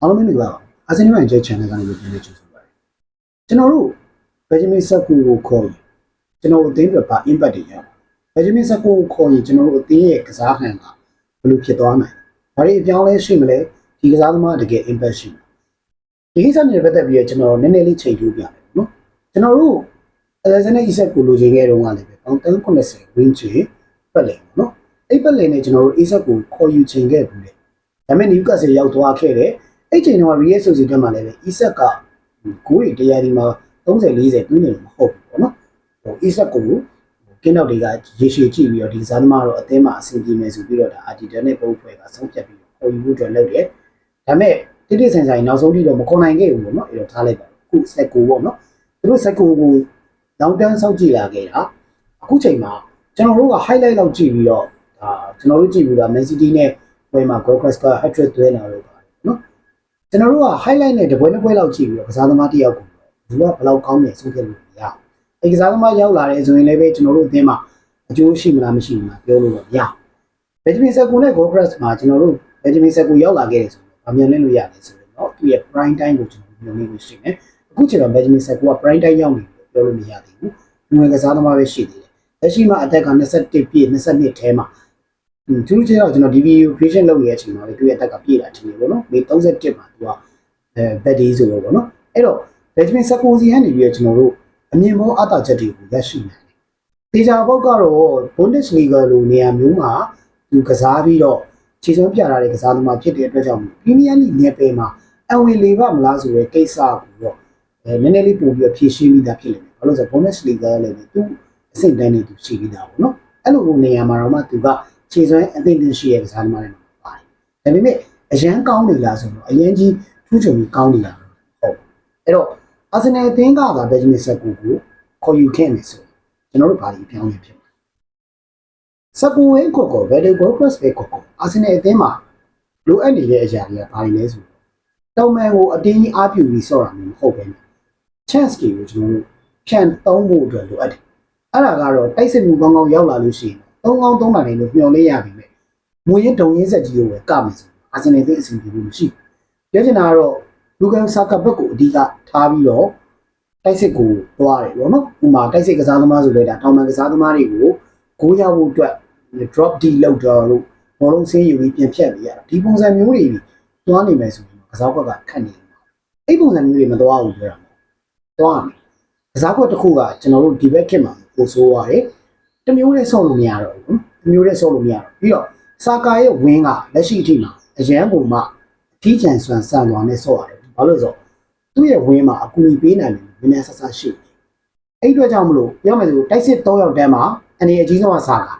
အားလုံးမင်္ဂလာပါအာဆင်နယ်ရဲ့ channel ကနေပြန်လည်ကြိုဆိုပါရစေကျွန်တော်တို့ Benjamin Sakku ကိုခေါ်ရင်ကျွန်တော်တို့အသင်းအတွက်ပါ impact တွေရပါ Benjamin Sakku ကိုခေါ်ရင်ကျွန်တော်တို့အသင်းရဲ့ကစားခံကဘယ်လိုဖြစ်သွားနိုင်လဲဘာတွေအပြောင်းလဲရှိမလဲဒီကစားသမားတကယ် impact ရှိမှာဒီကိစ္စနဲ့ပတ်သက်ပြီးတော့ကျွန်တော်နည်းနည်းလေးချိန်ပြပြမယ်နော်ကျွန်တော်တို့ Alexander Isak ကိုလိုချင်ခဲ့တုန်းကလည်းပဲပေါင်390 win ချေပတ်လည်ပေါ့နော်အဲ့ပတ်လည်နဲ့ကျွန်တော်တို့ Isak ကိုခေါ်ယူချင်ခဲ့ဘူးလေဒါပေမဲ့ Newcastle ရောက်သွားခဲ့တယ် အဲ့ချိန်တော့ Real Sociedad မှာလည်းပဲ Isak ကဂိုးတွေတရားဒီမှာ30 40တွင်းနေလို့မဟုတ်ဘူးပေါ့နော်ဟို Isak ကိုကင်းတော့တွေကရေရှည်ကြည့်ပြီးတော့ဒီဇာတ်သမားတော့အသင်းမှာအဆင်ပြေမယ်ဆိုပြီးတော့ဒါ Arteta နဲ့ပုံဖွဲ့ကဆုံးဖြတ်ပြီးခေါ်ယူဖို့အတွက်လုပ်တယ်ဒါပေမဲ့တိတိဆန်ဆန်နောက်ဆုံးထိတော့မခေါ်နိုင်ခဲ့ဘူးပေါ့နော်အဲ့တော့ထားလိုက်ပါခုစက်ကိုပေါ့နော်သူတို့စက်ကိုကိုလောင်တန်းဆောက်ကြည့်လာခဲ့တာအခုချိန်မှာကျွန်တော်တို့က highlight လောက်ကြည့်ပြီးတော့ဒါကျွန်တော်တို့ကြည့်ပြီးတော့ Man City နဲ့ပွဲမှာ Goal Crest က hat-trick သွင်းလာလို့ပါတယ်နော် ကျွန်တော်တို့က highlight နဲ့တပွဲတစ်ပွဲလောက်ကြည့်ပြီးတော့ကစားသမားတစ်ယောက်ကိုလူကဘယ်လောက်ကောင်းတယ်ဆုံးဖြတ်လို့မရဘူးအဲကစားသမားရောက်လာတယ်ဆိုရင်လည်းပဲကျွန်တော်တို့အသင်းမှာအကျိုးရှိမလားမရှိဘူးလားပြောလို့တော့မရဘူး Benjamin Sekou နဲ့ Goal Crest မှာကျွန်တော်တို့ Benjamin Sekou ရောက်လာခဲ့တယ်ဆိုတော့ဗာမြန်လဲလို့ရတယ်ဆိုရင်တော့သူ့ရဲ့ prime time ကိုကျွန်တော်ညွှန်နေလို့ရှိတယ်အခုချိန်တော့ Benjamin Sekou က prime time ရောက်နေပြီပြောလို့မရသေးဘူးလူငယ်ကစားသမားပဲရှိသေးတယ်လက်ရှိမှာအသက်က21ပြည့်22ထဲမှာอืม သူတို့ကျတော့ကျွန်တော် DVU creation လုပ်နေတဲ့အချိန်မှာပဲသူ့ရဲ့အသက်ကပြည့်တာထင်တယ်ပေါ့နော်မေ31မှာသူကအဲ bad day ဆိုတော့ပေါ့နော်အဲ့တော့ Benjamin Sekou စီကနေပြီးတော့ကျွန်တော်တို့အမြင်မောအတာချက်တွေကိုရရှိနိုင်တယ်တေချာဘောက်ကတော့ Bundesliga လိုနေရာမျိုးမှာသူကစားပြီးတော့ခြေစွမ်းပြလာတဲ့ကစားသမားဖြစ်တဲ့အတွက်ကြောင့် Premier League နယ်ပယ်မှာအဝင်လေပါမလားဆိုတဲ့ကိစ္စကိုတော့အဲနည်းနည်းလေးပို့ပြီးဖြည့်ရှင်းပြီးသားဖြစ်လိမ့်မယ်ဘာလို့လဲဆိုတော့ Bundesliga လည်းသူအဆင့်တန်းနေသူရှိပြီးသားပေါ့နော်အဲ့လိုနေရာမှာတော့မှသူက ခြေစွမ်းအသိသိရှိရဲ့ကစားသမားတွေမှာပါတယ်ဒါပေမဲ့အရန်ကောင်းနေလားဆိုတော့အရန်ကြီးထူးချွန်ပြီးကောင်းနေတာဟုတ်အဲ့တော့အာဆင်နယ်အသင်းကကဘယ်ဂျမင်ဆက်ကူကိုခေါ်ယူခဲ့မယ်ဆိုကျွန်တော်တို့ဘာလို့ပြောင်းလဲဖြစ်မှာစကူဝင်းကိုကိုဗယ်ဒီဂိုခရစ်ပဲကိုကိုအာဆင်နယ်အသင်းမှာလိုအပ်နေတဲ့အရာတွေကဘာတွေလဲဆိုတော့တောင်မန်ကိုအတင်းကြီးအားပြုပြီးဆော့တာမျိုးမဟုတ်ပဲ chance တွေကိုကျွန်တော်တို့ဖြန့်သုံးဖို့အတွက်လိုအပ်တယ်အဲ့ဒါကတော့တိုက်စစ်မှုကောင်းကောင်းရောက်လာလို့ရှိရင် သုံးကောင်းသုံးတာလည်းလို့မျှော်လင့်ရပြီပဲမွေရင်ဒုံရင်းဆက်ကြီးကိုပဲကမယ်ဆိုအာဆင်နယ်အသင်းအဆင်ပြေလို့မရှိဘူးပြောချင်တာကတော့လူကန်ဆာကာဘက်ကိုအဓိကထားပြီးတော့တိုက်စစ်ကိုသွားတယ်ပေါ့နော်ဥမာတိုက်စစ်ကစားသမားဆိုလဲဒါတောင်ပန်ကစားသမားတွေကိုဂိုးရဖို့အတွက် drop D လောက်တော့လို့ဘောလုံးဆင်းယူပြီးပြန်ဖြတ်ပြီးရတာဒီပုံစံမျိုးတွေသွားနေမယ်ဆိုရင်ကစားကွက်ကခက်နေတယ်အဲ့ပုံစံမျိုးတွေမသွားဘူးပြောတာသွားမယ်ကစားကွက်တစ်ခုကကျွန်တော်တို့ဒီဘက်ခက်မှာပိုဆိုးရတယ် တမျိုးနဲ့ဆော့လို့မရတော့ဘူးတမျိုးနဲ့ဆော့လို့မရတော့ပြီးတော့စာကာရဲ့ဝင်းကလက်ရှိအထိမှာအရန်ပုံမှအထီးကျန်ဆွမ်းဆန်သွားနဲ့ဆော့ရတယ်ဘာလို့လဲဆိုတော့သူ့ရဲ့ဝင်းမှာအကူအညီပေးနိုင်တယ်နည်းနည်းဆဆရှိတယ်အဲ့အတွက်ကြောင့်မလို့ပြောမယ်ဆိုတိုက်စစ်3ယောက်တန်းမှာအနေအကြီးဆုံးကစာကာ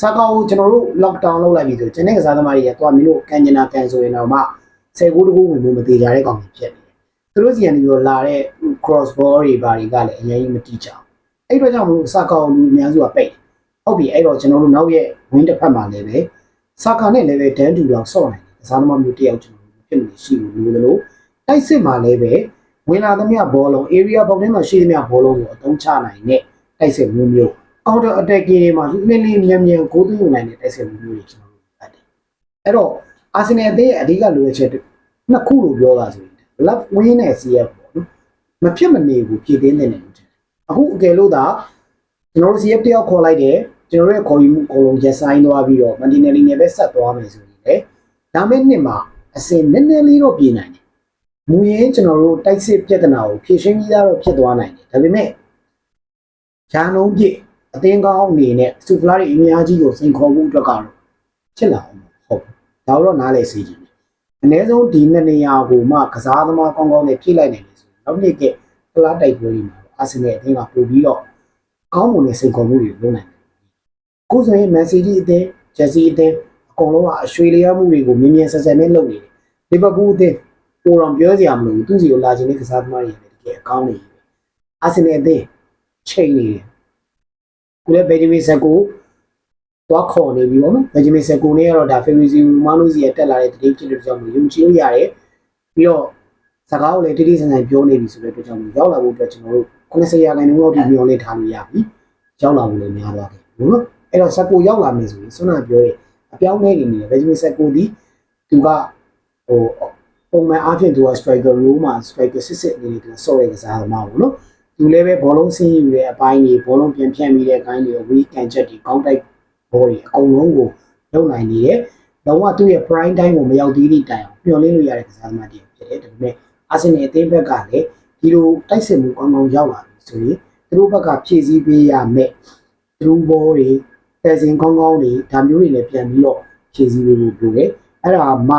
စာကာကိုကျွန်တော်တို့ lockdown လုပ်လိုက်ပြီဆိုကျွန်တဲ့ကစားသမားတွေကသွားမင်းတို့ကန်ကျင်တာကန်ဆိုရင်တော့မှဆယ်ကိုတကူဝင်ဖို့မသေးကြတဲ့ကောင်တွေဖြစ်နေတယ်သူတို့စီကနေပြီးတော့လာတဲ့ cross ball တွေဘာတွေကလည်းအရင်ကြီးမတိကြဘူးအဲ့အတွက်ကြောင့်မလို့စာကာကိုလူအများစုကပိတ် ဟုတ်ပြီအဲ့တော့ကျွန်တော်တို့နောက်ရဲ့ win တစ်ဖက်မှာလည်းပဲစာကာနဲ့လည်းပဲဒန်တူတော့ဆော့နိုင်တယ်ကစားသမားမျိုးတယောက်ကျွန်တော်တို့ဖြစ်နေရှိလို့လို့လို့တိုက်စစ်မှာလည်းပဲဝင်လာသမျှဘောလုံး area ဘောက်ထဲမှာရှိသမျှဘောလုံးကိုအသုံးချနိုင်တဲ့တိုက်စစ်မျိုးမျိုး counter attacking တွေမှာလင်းလင်းမြန်မြန်ကိုသွင်းနိုင်တဲ့တိုက်စစ်မျိုးတွေကျွန်တော်တို့ဖတ်တယ်အဲ့တော့အာဆင်နယ်အသင်းရဲ့အဓိကလိုအပ်ချက်နှစ်ခုလို့ပြောတာဆိုရင် left wing နဲ့ CF ပေါ့နော်မဖြစ်မနေဘူးပြည်သိမ်းနေတယ်လို့ထင်တယ်အခုအကယ်လို့သာ ကျွန်တော်တို့ CF တယောက်ခေါ်လိုက်တယ်ကျွန်တော်တို့ရဲ့ခေါ်ယူမှုအကုန်လုံးရက်ဆိုင်သွားပြီးတော့ Martinelli နဲ့ပဲဆက်သွားမယ်ဆိုရင်လေဒါမဲ့နှစ်မှာအစင်နည်းနည်းလေးတော့ပြည်နိုင်တယ်မူရင်းကျွန်တော်တို့တိုက်စစ်ပြဿနာကိုဖြေရှင်းပြီးသားတော့ဖြစ်သွားနိုင်တယ်ဒါပေမဲ့ဂျာနုံးပြည့်အသင်းကောင်းအနေနဲ့စူဖလာတွေအများကြီးကိုစိန်ခေါ်မှုအတွက်ကတော့ဖြစ်လာအောင်ဟုတ်ဒါတော့နားလေစေချင်တယ်အနည်းဆုံးဒီနှစ်နေရာကိုမှကစားသမားကောင်းကောင်းနဲ့ဖြည့်လိုက်နိုင်တယ်ဆိုရင်နောက်နှစ်ကဖလားတိုက်ပွဲတွေမှာအာဆင်နယ်အသင်းကပို့ပြီးတော့ ကောင်းမွန်တဲ့စိန်ခေါ်မှုတွေလုပ်နိုင်တယ်ကိုယ်ဆိုရင်မန်စီးတီးအသင်းဂျက်စီအသင်းအကုန်လုံးကအရွှေလျားမှုတွေကိုမြင်မြင်ဆန်ဆန်ပဲလုပ်နေတယ်လီဗာပူးအသင်းပိုတော့ပြောစရာမလိုဘူးသူစီကိုလာခြင်းနဲ့ကစားသမားတွေလည်းတကယ်အကောင်းနေတယ်အာဆင်နယ်အသင်းချိန်နေတယ်ကိုလည်းဘယ်ဂျမင်ဆက်ကိုသွားခေါ်နေပြီပေါ့နော်ဘယ်ဂျမင်ဆက်ကိုနဲ့ကတော့ဒါဖေဗရီစီမန်နိုစီရဲ့တက်လာတဲ့တတိဖြစ်တဲ့ကြောင့်မလို့ယုံကြည်လို့ရတယ်ပြီးတော့စကားကိုလည်းတိတိကျကျပြောနေပြီဆိုတဲ့အတွက်ကြောင့်ရောက်လာဖို့အတွက်ကျွန်တော်တို့ 90ရာခိုင်နှုန်းလောက်ဒီမျောလေးထားလို့ရပြီရောက်လာဖို့လည်းများသွားတယ်နော်အဲ့တော့ဆက်ကိုရောက်လာမယ်ဆိုရင်ဆွမ်းနာပြောရဲ့အပြောင်းလဲနေနေတယ်ဘယ်ဂျမင်ဆက်ကိုဒီသူကဟိုပုံမှန်အားဖြင့်သူက striker role မှာ striker စစ်စစ်အနေနဲ့သူဆော့ရကစားသမားပေါ့နော်သူလည်းပဲဘောလုံးဆင်းယူတဲ့အပိုင်းတွေဘောလုံးပြန်ဖြန့်မိတဲ့အပိုင်းတွေဝီကန်ချက်တွေကောင်းတိုက်ဘောတွေအကုန်လုံးကိုလုပ်နိုင်နေတယ်လုံးဝသူ့ရဲ့ prime time ကိုမရောက်သေးသည့်တိုင်အောင်မျှော်လင့်လို့ရတဲ့ကစားသမားတစ်ယောက်ဖြစ်တယ်ဒါပေမဲ့အာဆင်နယ်အသင်းဘက်ကလည်း ဒီလိုတိုက်စစ်မှုကောင်းကောင်းရောက်လာပြီဆိုရင်သူတို့ဘက်ကဖြည့်ဆည်းပေးရမယ်သူတို့ဘောတွေတဲ့စင်ကောင်းကောင်းတွေဒါမျိုးတွေလည်းပြန်ပြီးတော့ဖြည့်ဆည်းပေးဖို့လိုတယ်အဲ့ဒါမှ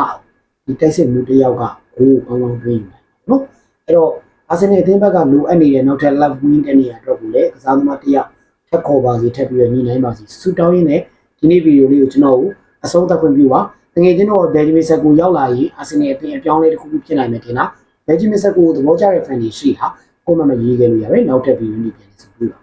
ဒီတိုက်စစ်မှုတစ်ယောက်ကဟိုးကောင်းကောင်းတွင်းယူနိုင်တယ်နော်အဲ့တော့အာဆင်နယ်အသင်းဘက်ကလိုအပ်နေတဲ့နောက်ထပ် love win တဲ့နေရာတော့ကိုလည်းကစားသမားတစ်ယောက်ထပ်ခေါ်ပါစီထပ်ပြီးတော့ညီနိုင်ပါစီဆူတောင်းရင်းနဲ့ဒီနေ့ဗီဒီယိုလေးကိုကျွန်တော်တို့အဆုံးသတ်ခွင့်ပြုပါတကယ်ချင်းတော့ဘယ်ဂျီမီဆက်ကိုရောက်လာရင်အာဆင်နယ်အသင်းအပြောင်းအလဲတစ်ခုခုဖြစ်နိုင်မယ်ထင်တာ ဘယ်ဂျီမီဆက်ကိုသဘောကျတဲ့ fan တွေရှိတာကိုမမရေးခဲ့လို့ရတယ်နောက်ထပ်ဗီဒီယိုလေးပြန်ဆိုပြပါ